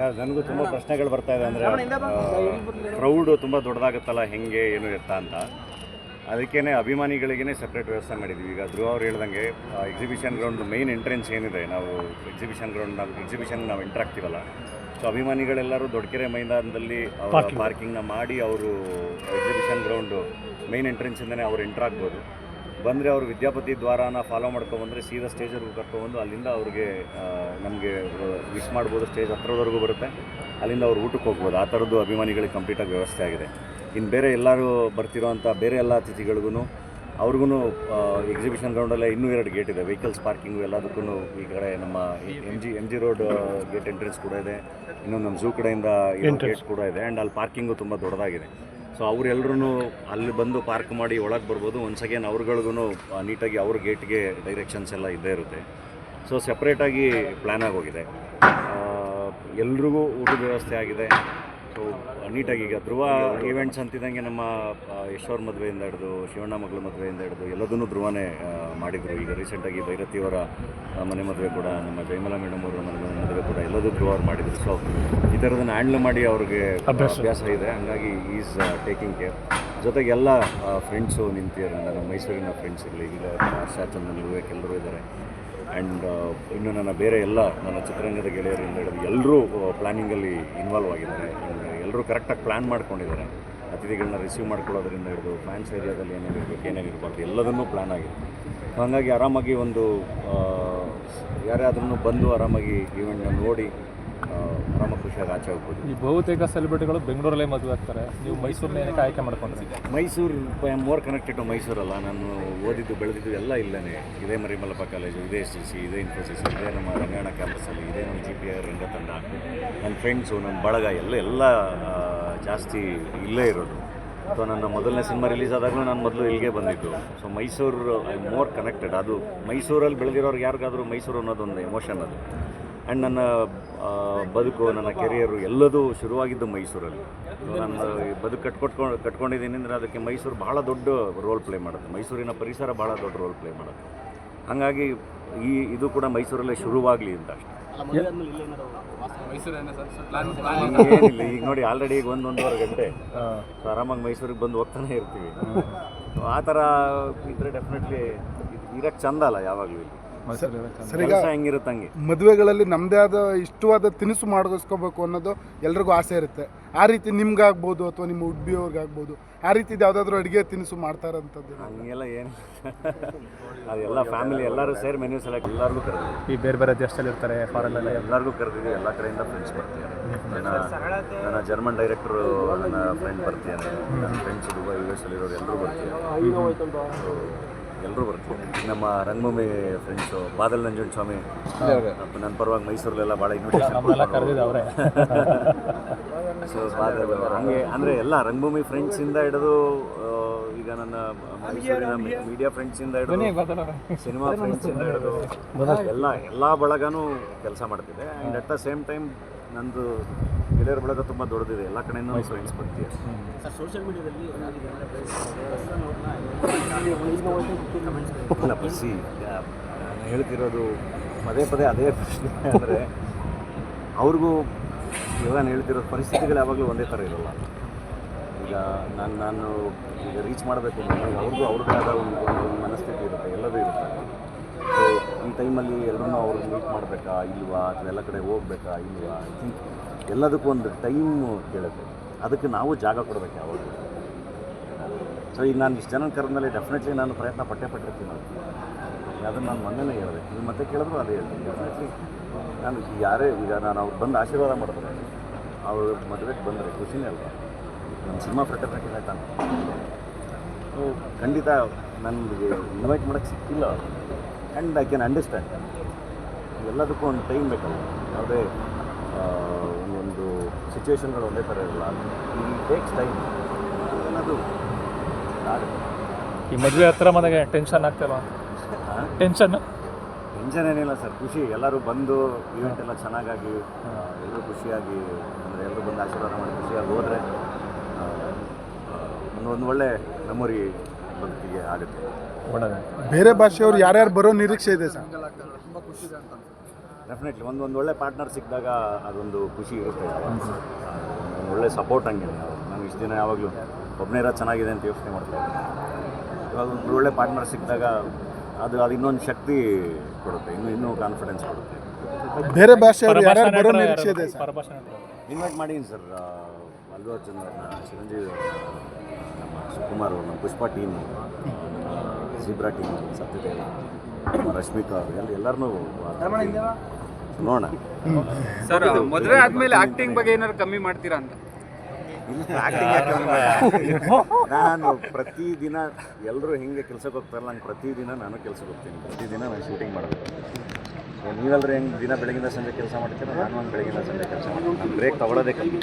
Sir ನನಗೂ ತುಂಬ ಪ್ರಶ್ನೆಗಳು ಬರ್ತಾ ಇದೆ ಅಂದರೆ ಕ್ರೌಡು ತುಂಬ ದೊಡ್ಡದಾಗುತ್ತಲ್ಲ ಹೆಂಗೆ ಏನು ಇರ್ತಾ ಅಂತ. ಅದಕ್ಕೇ ಅಭಿಮಾನಿಗಳಿಗೇ ಸಪ್ರೇಟ್ ವ್ಯವಸ್ಥೆ ಮಾಡಿದ್ದೀವಿ ಈಗ ಧ್ರುವ ಅವ್ರು ಹೇಳ್ದಂಗೆ ಎಕ್ಸಿಬಿಷನ್ ಗ್ರೌಂಡ್ ಮೈನ್ ಎಂಟ್ರೆನ್ಸ್ ಏನಿದೆ ನಾವು ಎಕ್ಸಿಬಿಷನ್ ಗ್ರೌಂಡ್ ನಾವು ಎಕ್ಸಿಬಿಷನ್ ನಾವು ಎಂಟರ್ ಆಗ್ತೀವಲ್ಲ. ಸೊ ಅಭಿಮಾನಿಗಳೆಲ್ಲರೂ ದೊಡ್ಡಕೆರೆ ಮೈದಾನದಲ್ಲಿ ಪಾರ್ಕಿಂಗ್ನ ಮಾಡಿ ಅವರು ಎಕ್ಸಿಬಿಷನ್ ಗ್ರೌಂಡು ಮೈನ್ ಎಂಟ್ರೆನ್ಸಿಂದನೇ ಅವ್ರು ಎಂಟ್ರ್ ಆಗ್ಬೋದು. ಬಂದರೆ ಅವರು ವಿದ್ಯಾಪತಿ ದ್ವಾರಾನ ಫಾಲೋ ಮಾಡ್ಕೊಬಂದರೆ ಸೀದಾ ಸ್ಟೇಜ್ವರೆಗೂ ಕರ್ಕೊಬಂದು ಅಲ್ಲಿಂದ ಅವ್ರಿಗೆ ನಮಗೆ ವಿಶ್ ಮಾಡ್ಬೋದು ಸ್ಟೇಜ್ ಹತ್ರದವರೆಗೂ ಬರುತ್ತೆ. ಅಲ್ಲಿಂದ ಅವ್ರು ಊಟಕ್ಕೆ ಹೋಗ್ಬೋದು. ಆ ಥರದ್ದು ಅಭಿಮಾನಿಗಳಿಗೆ ಕಂಪ್ಲೀಟಾಗಿ ವ್ಯವಸ್ಥೆ ಆಗಿದೆ. ಇನ್ನು ಬೇರೆ ಎಲ್ಲರೂ ಬರ್ತಿರೋವಂಥ ಬೇರೆ ಎಲ್ಲ ಅತಿಥಿಗಳಿಗೂ ಅವ್ರಿಗೂ ಎಕ್ಸಿಬಿಷನ್ ಗ್ರೌಂಡಲ್ಲೇ ಇನ್ನೂ ಎರಡು ಗೇಟ್ ಇದೆ. ವೆಹಿಕಲ್ಸ್ ಪಾರ್ಕಿಂಗು ಎಲ್ಲದಕ್ಕೂ ಈ ಕಡೆ ನಮ್ಮ M G M G road gate entrance ಕೂಡ ಇದೆ. ಇನ್ನೊಂದು ನಮ್ಮ ಝೂ ಕಡೆಯಿಂದ ಗೇಟ್ ಕೂಡ ಇದೆ. ಆ್ಯಂಡ್ ಅಲ್ಲಿ ಪಾರ್ಕಿಂಗು ತುಂಬ ದೊಡ್ಡದಾಗಿದೆ. ಸೊ ಅವರೆಲ್ಲರೂ ಅಲ್ಲಿ ಬಂದು ಪಾರ್ಕ್ ಮಾಡಿ ಒಳಗೆ ಬರ್ಬೋದು. ಒನ್ಸ್ ಸೆಕೆಂಡ್ ಅವ್ರುಗಳಿಗೂ ನೀಟಾಗಿ ಅವ್ರ ಗೇಟ್ಗೆ ಡೈರೆಕ್ಷನ್ಸ್ ಎಲ್ಲ ಇದ್ದೇ ಇರುತ್ತೆ. ಸೊ ಸಪ್ರೇಟಾಗಿ ಪ್ಲ್ಯಾನ್ ಆಗೋಗಿದೆ ಎಲ್ರಿಗೂ ಊಟದ ವ್ಯವಸ್ಥೆ ಆಗಿದೆ. ಸೊ ನೀಟಾಗಿ ಈಗ ಧ್ರುವ ಈವೆಂಟ್ಸ್ ಅಂತಿದ್ದಂಗೆ ನಮ್ಮ ಯಶೋರ್ ಮದುವೆಯಿಂದ ಹಿಡಿದು ಶಿವಣ್ಣ ಮಗಳ ಮದುವೆಯಿಂದ ಹಿಡಿದು ಎಲ್ಲದನ್ನು ಧ್ರುವನೇ ಮಾಡಿದರು. ಈಗ ರೀಸೆಂಟಾಗಿ ಭೈರತಿಯವರ ಮನೆ ಮದುವೆ ಕೂಡ ನಮ್ಮ ಜಯಮಲಾ ಮೇಡಮ್ ಅವರ ಮನೆ ಮದುವೆ ಕೂಡ ಎಲ್ಲದೂ ಧ್ರುವ ಅವ್ರು ಮಾಡಿದರು. ಸೊ ಈ ಥರದನ್ನು ಹ್ಯಾಂಡ್ಲ್ ಮಾಡಿ ಅವ್ರಿಗೆ ಅಭ್ಯಾಸ. ಇದೆ. ಹಂಗಾಗಿ ಈಸ್ ಟೇಕಿಂಗ್ ಕೇರ್ ಜೊತೆಗೆ ಎಲ್ಲ ಫ್ರೆಂಡ್ಸು ನಿಂತಿದ್ದಾರೆ. ನಮ್ಮ ಮೈಸೂರಿನ ಫ್ರೆಂಡ್ಸ್ ಇರಲಿ ಈಗ ಶಾಚಂದನ್ ವಿವೇಕ್ ಎಲ್ಲರೂ ಇದ್ದಾರೆ. ಆ್ಯಂಡ್ ಇನ್ನು ನನ್ನ ಬೇರೆ ಎಲ್ಲ ನನ್ನ ಚಿತ್ರರಂಗದ ಗೆಳೆಯರಿಂದ ಹಿಡಿದು ಎಲ್ಲರೂ ಪ್ಲ್ಯಾನಿಂಗಲ್ಲಿ ಇನ್ವಾಲ್ವ್ ಆಗಿದ್ದಾರೆ. ಎಲ್ಲರೂ ಕರೆಕ್ಟಾಗಿ ಪ್ಲ್ಯಾನ್ ಮಾಡ್ಕೊಂಡಿದ್ದಾರೆ. ಅತಿಥಿಗಳನ್ನ ರಿಸೀವ್ ಮಾಡ್ಕೊಳ್ಳೋದ್ರಿಂದ ಹಿಡಿದು ಫ್ಯಾನ್ಸ್ ಏರಿಯಾದಲ್ಲಿ ಏನೇನಿರಬೇಕು ಏನೇನಿರಬಾರ್ದು ಎಲ್ಲದನ್ನೂ ಪ್ಲ್ಯಾನ್ ಆಗಿದೆ. ಹಾಗಾಗಿ ಆರಾಮಾಗಿ ಒಂದು ಆ, ಯಾರೇ ಅದನ್ನು ಬಂದು ಆರಾಮಾಗಿ ಈವೆಂಟ್ನ ನೋಡಿ ಖುಷಿಯಾಗಿ ಆಚೆ ಹೋಗ್ಬೋದು. ಈ ಬಹುತೇಕ ಸೆಲೆಬ್ರಿಟಿಗಳು ಬೆಂಗಳೂರಲ್ಲೇ ಮದುವೆ ಆಗ್ತಾರೆ. ನೀವು ಮೈಸೂರನ್ನ ಏನಕ್ಕೆ ಆಯ್ಕೆ ಮಾಡ್ಕೊಂಡ್ರಿ? Mysore I am more connected to ಮೈಸೂರಲ್ಲ. ನಾನು ಓದಿದ್ದು ಬೆಳೆದಿದ್ದು ಎಲ್ಲ ಇಲ್ಲೇ ಇದೇ ಮರಿಮಲ್ಲಪ್ಪ ಕಾಲೇಜು ಇದೇ ಎಸ್ ಸಿ ಸಿ ಇದೇ ಇನ್ಫೋಸಿಸ್ ಇದೇ ನಮ್ಮ ರಂಗಾಯಣ ಕ್ಯಾಂಪಸ್ಸಲ್ಲಿ ಇದೇ ನಮ್ಮ ಜಿ ಪಿ ರಂಗ ತಂಡ ನನ್ನ ಫ್ರೆಂಡ್ಸು ನಮ್ಮ ಬಳಗ ಎಲ್ಲ ಎಲ್ಲ ಜಾಸ್ತಿ ಇಲ್ಲೇ ಇರೋದು. ಸೊ ನನ್ನ ಮೊದಲನೇ ಸಿನಿಮಾ ರಿಲೀಸ್ ಆದಾಗಲೂ ನಾನು ಮೊದಲು ಇಲ್ಲಿಗೆ ಬಂದಿದ್ದು. So Mysore I more connected ಅದು ಮೈಸೂರಲ್ಲಿ ಬೆಳೆದಿರೋರ್ಗೆ ಯಾರಿಗಾದರೂ ಮೈಸೂರು ಅನ್ನೋದೊಂದು ಎಮೋಷನ್ ಅದು. ಆ್ಯಂಡ್ ನನ್ನ ಬದುಕು ನನ್ನ ಕೆರಿಯರು ಎಲ್ಲದೂ ಶುರುವಾಗಿದ್ದು ಮೈಸೂರಲ್ಲಿ. ಸೊ ನಾನು ಈ ಬದುಕು ಕಟ್ಕೊಟ್ಕೊಂಡು ಕಟ್ಕೊಂಡಿದ್ದೀನಿ ಅಂದರೆ ಅದಕ್ಕೆ ಮೈಸೂರು ಭಾಳ ದೊಡ್ಡ ರೋಲ್ ಪ್ಲೇ ಮಾಡುತ್ತೆ. ಮೈಸೂರಿನ ಪರಿಸರ ಭಾಳ ದೊಡ್ಡ ರೋಲ್ ಪ್ಲೇ ಮಾಡುತ್ತೆ. ಹಾಗಾಗಿ ಈ ಇದು ಕೂಡ ಮೈಸೂರಲ್ಲೇ ಶುರುವಾಗಲಿ ಅಂತ ಅಷ್ಟೇ. ಏನಿಲ್ಲ. ಈಗ ನೋಡಿ ಆಲ್ರೆಡಿ ಈಗ ಒಂದು ಒಂದೂವರೆ ಗಂಟೆ. ಸೊ ಆರಾಮಾಗಿ ಮೈಸೂರಿಗೆ ಬಂದು ಹೋಗ್ತಾನೆ ಇರ್ತೀವಿ. ಆ ಥರ ಇದ್ರೆ ಡೆಫಿನೆಟ್ಲಿ ಇರಕ್ಕೆ ಚಂದ ಅಲ್ಲ ಯಾವಾಗಲೂ ಇಲ್ಲಿ. ಹೆಂಗಿರುತ್ತೆ ಹಂಗೆ? ಮದುವೆಗಳಲ್ಲಿ ನಮ್ಮದೇ ಆದ ಇಷ್ಟವಾದ ತಿನಿಸು ಮಾಡಿಸ್ಕೋಬೇಕು ಅನ್ನೋದು ಎಲ್ರಿಗೂ ಆಸೆ ಇರುತ್ತೆ. ಆ ರೀತಿ ನಿಮ್ಗಾಗ್ಬೋದು ಅಥವಾ ನಿಮ್ಮ ಉಡ್ಬಿಯವ್ರಿಗಾಗ್ಬೋದು ಆ ರೀತಿ ಯಾವುದಾದ್ರೂ ಅಡುಗೆ ತಿನಿಸು ಮಾಡ್ತಾರಂಥದ್ದು ಹಂಗೆಲ್ಲ ಏನು ಅದೆಲ್ಲ ಫ್ಯಾಮಿಲಿ ಎಲ್ಲರೂ ಸೇರಿ ಮೆನ್ಯೂ ಸೆಲೆಕ್ಟ್ ಎಲ್ಲರಿಗೂ ಕರೆದಿದ್ದೀವಿ. ಈ ಬೇರೆ ಬೇರೆ ದೇಶದಲ್ಲಿ ಇರ್ತಾರೆ ಫಾರೆನ್ನೆಲ್ಲ ಎಲ್ಲರಿಗೂ ಕರೆದಿದ್ದೀವಿ ಎಲ್ಲ ಕಡೆಯಿಂದ ಫ್ರೆಂಡ್ಸ್ ಬರ್ತಿದ್ದಾರೆ ನನ್ನ ನನ್ನ ಜರ್ಮನ್ ಡೈರೆಕ್ಟ್ರು ನನ್ನ ಫ್ರೆಂಡ್ ಬರ್ತಿದ್ದಾರೆ ನನ್ನ ಫ್ರೆಂಡ್ಸ್ ದುಬೈ ಯು ಎಸ್ ಅಲ್ಲಿರೋರು ಎಲ್ಲರೂ ಬರ್ತಿದ್ದಾರೆ ಎಲ್ಲರೂ ಬರ್ತಾರೆ. ನಮ್ಮ ರಂಗಭೂಮಿ ಫ್ರೆಂಡ್ಸು ಬಾದಲ್ ನಂಜುಂಡ ಸ್ವಾಮಿ ನನ್ನ ಪರವಾಗಿ ಮೈಸೂರಲ್ಲೆಲ್ಲ ಭಾಳ ಇನ್ವಿಟೇಷನ್ ಸೊ ಬಾದಲ್ ಹಂಗೆ ಅಂದರೆ ಎಲ್ಲ ರಂಗಭೂಮಿ ಫ್ರೆಂಡ್ಸಿಂದ ಹಿಡಿದು ಈಗ ನನ್ನ ಮೈಸೂರಿನ ಮೀಡಿಯಾ ಫ್ರೆಂಡ್ಸಿಂದ ಹಿಡಿದು ಸಿನಿಮಾ ಫ್ರೆಂಡ್ಸಿಂದ ಹಿಡಿದು ಎಲ್ಲ ಎಲ್ಲ ಬಳಗನೂ ಕೆಲಸ ಮಾಡ್ತಿದೆ. And at the same time ನಂದು ಗೆಳೆಯರ ಬಳಗ ತುಂಬ ದೊಡ್ಡದಿದೆ. ಎಲ್ಲ ಕಡೆಯಿಂದ ಫ್ರೆಂಡ್ಸ್ ಬರ್ತೀವಿ ಅಲ್ಲ ಬಸ್ಸಿ ನಾನು ಹೇಳ್ತಿರೋದು ಪದೇ ಪದೇ ಅದೇ ಪ್ರಶ್ನೆ ಅಂದರೆ ಅವ್ರಿಗೂ ಇವಾಗ ನಾನು ಹೇಳ್ತಿರೋ ಪರಿಸ್ಥಿತಿಗಳು ಯಾವಾಗಲೂ ಒಂದೇ ಥರ ಇರೋಲ್ಲ. ಈಗ ನಾನು ನಾನು ಈಗ ರೀಚ್ ಮಾಡಬೇಕು ಅಂದರೆ ಅವ್ರಿಗೂ ಅವ್ರದ್ದೇ ಆದ ಒಂದು ಒಂದು ಮನಸ್ಥಿತಿ ಇರುತ್ತೆ, ಎಲ್ಲದೂ ಇರುತ್ತೆ. ಸೊ ಈ ಟೈಮಲ್ಲಿ ಎಲ್ಲರೂ ಅವ್ರಿಗೆ ಮೀಟ್ ಮಾಡಬೇಕಾ, ಇಲ್ವಾ, ಅಥವಾ ಎಲ್ಲ ಕಡೆ ಹೋಗ್ಬೇಕಾ, ಇಲ್ವಾ ಐ ಎಲ್ಲದಕ್ಕೂ ಒಂದು ಟೈಮ್ ಕೇಳುತ್ತೆ. ಅದಕ್ಕೆ ನಾವು ಜಾಗ ಕೊಡಬೇಕು ಯಾವಾಗ ಸೊ ಈಗ ನಾನು ಇಷ್ಟು ಜನ ಕರೆದ್ಮೇಲೆ ಡೆಫಿನೆಟ್ಲಿ ನಾನು ಪ್ರಯತ್ನ ಪಟ್ಟೆ ಪಟ್ಟಿರ್ತೀನಿ. ಅದನ್ನು ನಾನು ಮೊನ್ನೆನೇ ಹೇಳಿದೆ. ನೀವು ಮತ್ತೆ ಕೇಳಿದ್ರು ಅದೇ ಹೇಳ್ತೀನಿ. ಡೆಫಿನೆಟ್ಲಿ ನಾನು ಯಾರೇ ಈಗ ನಾನು ಅವ್ರು ಬಂದು ಆಶೀರ್ವಾದ ಮಾಡಿದ್ರೆ ಅವ್ರ ಮದುವೆಗೆ ಬಂದರೆ ಖುಷಿನೇ ಅಲ್ಲ ನಮ್ಮ ಸಿನಿಮಾ ಫ್ರೆಟರ್ನಿಟಿನೇ ತಾನೆ. ಸೊ ಖಂಡಿತ ನನಗೆ ಇನ್ವೈಟ್ ಮಾಡೋಕ್ಕೆ ಸಿಕ್ಕಿಲ್ಲ. ಆ್ಯಂಡ್ ಐ ಕ್ಯಾನ್ ಅಂಡರ್ಸ್ಟ್ಯಾಂಡ್ ಎಲ್ಲದಕ್ಕೂ ಒಂದು ಟೈಮ್ ಬೇಕಲ್ಲ. ಯಾವುದೇ ಒಂದೊಂದು ಸಿಚುವೇಶನ್ಗಳು ಒಂದೇ ಥರ ಇರಲ್ಲ. ಈ ಟೇಕ್ಸ್ ಟೈಮ್ ಏನದು ಈ ಮದುವೆ ಹತ್ರ ಮನೆಗೆ ಟೆನ್ಷನ್ ಆಗ್ತಿಲ್ವಾ? ಟೆನ್ಷನ್ ಟೆನ್ಷನ್ ಏನಿಲ್ಲ ಸರ್ ಖುಷಿ. ಎಲ್ಲರೂ ಬಂದು ಈವೆಂಟ್ ಎಲ್ಲ ಚೆನ್ನಾಗಾಗಿ ಎಲ್ಲರೂ ಖುಷಿಯಾಗಿ ಅಂದರೆ ಎಲ್ಲರೂ ಬಂದು ಆಶೀರ್ವಾದ ಮಾಡಿ ಖುಷಿಯಾಗಿ ಹೋದರೆ ಒಂದು ಒಂದು ಒಳ್ಳೆ ಮೆಮೊರಿ ಬದುಕಿಗೆ ಆಗುತ್ತೆ. ಬೇರೆ ಭಾಷೆಯವರು ಯಾರ್ಯಾರು ಬರೋ ನಿರೀಕ್ಷೆ ಇದೆ ಸರ್? ಡೆಫಿನೆಟ್ಲಿ ಒಂದು ಒಂದು ಒಳ್ಳೆ ಪಾರ್ಟ್ನರ್ ಸಿಕ್ಕಿದಾಗ ಅದೊಂದು ಖುಷಿ ಇರುತ್ತೆ. ಒಳ್ಳೆ ಸಪೋರ್ಟ್ ಹಂಗೆ. ನಾವು ಇಷ್ಟು ದಿನ ಯಾವಾಗಲೂ ಒಬ್ಬನೇ ಇರೋ ಚೆನ್ನಾಗಿದೆ ಅಂತ ಯೋಚನೆ ಮಾಡ್ತೀನಿ ಇವಾಗ ಒಂದು ಒಳ್ಳೆ ಪಾರ್ಟ್ನರ್ ಸಿಕ್ಕಿದಾಗ ಅದು ಅದು ಇನ್ನೊಂದು ಶಕ್ತಿ ಕೊಡುತ್ತೆ ಇನ್ನೂ ಇನ್ನೂ ಕಾನ್ಫಿಡೆನ್ಸ್ ಕೊಡುತ್ತೆ. ಬೇರೆ ನಟರು. ಇನ್ವೈಟ್ ಮಾಡಿದ್ದೀನಿ ಸರ್? ಅಲ್ಲು ಅರ್ಜುನ್ ಚಿರಂಜೀವಿ ನಮ್ಮ ಸುಕುಮಾರ್ ನಮ್ಮ Pushpa team zebra team Satyadev ನಮ್ಮ ರಶ್ಮಿಕಾ ಅವರು ಎಲ್ಲ ಎಲ್ಲರನ್ನೂ ನೋಡೋಣ. ಸರ್ ಮದುವೆ ಆದ್ಮೇಲೆ ಆಕ್ಟಿಂಗ್ ಬಗ್ಗೆ ಏನಾದ್ರು ಕಮ್ಮಿ ಮಾಡ್ತೀರಾ ಅಂತ? ನಾನು ಪ್ರತಿದಿನ ಎಲ್ಲರೂ ಹೆಂಗೆ ಕೆಲ್ಸಕ್ಕೆ ಹೋಗ್ತಾರಲ್ಲ ನಂಗೆ ಪ್ರತಿದಿನ ನಾನು ಕೆಲ್ಸಕ್ಕೆ ಹೋಗ್ತೀನಿ. ಪ್ರತಿದಿನ ನಾನು ಶೂಟಿಂಗ್ ಮಾಡಬೇಕು ನೀವೆಲ್ಲರೂ ಹೆಂಗೆ ದಿನ ಬೆಳಗಿಂದ ಸಂಜೆ ಕೆಲಸ ಮಾಡ್ತೀರ ನಾನು ಒಂದು ಬೆಳಗಿಂದ ಸಂಜೆ ಕೆಲಸ ಮಾಡ್ತೀನಿ. ನಾನು ಬ್ರೇಕ್ ತಗೊಳ್ಳೋದೇ ಕಮ್ಮಿ.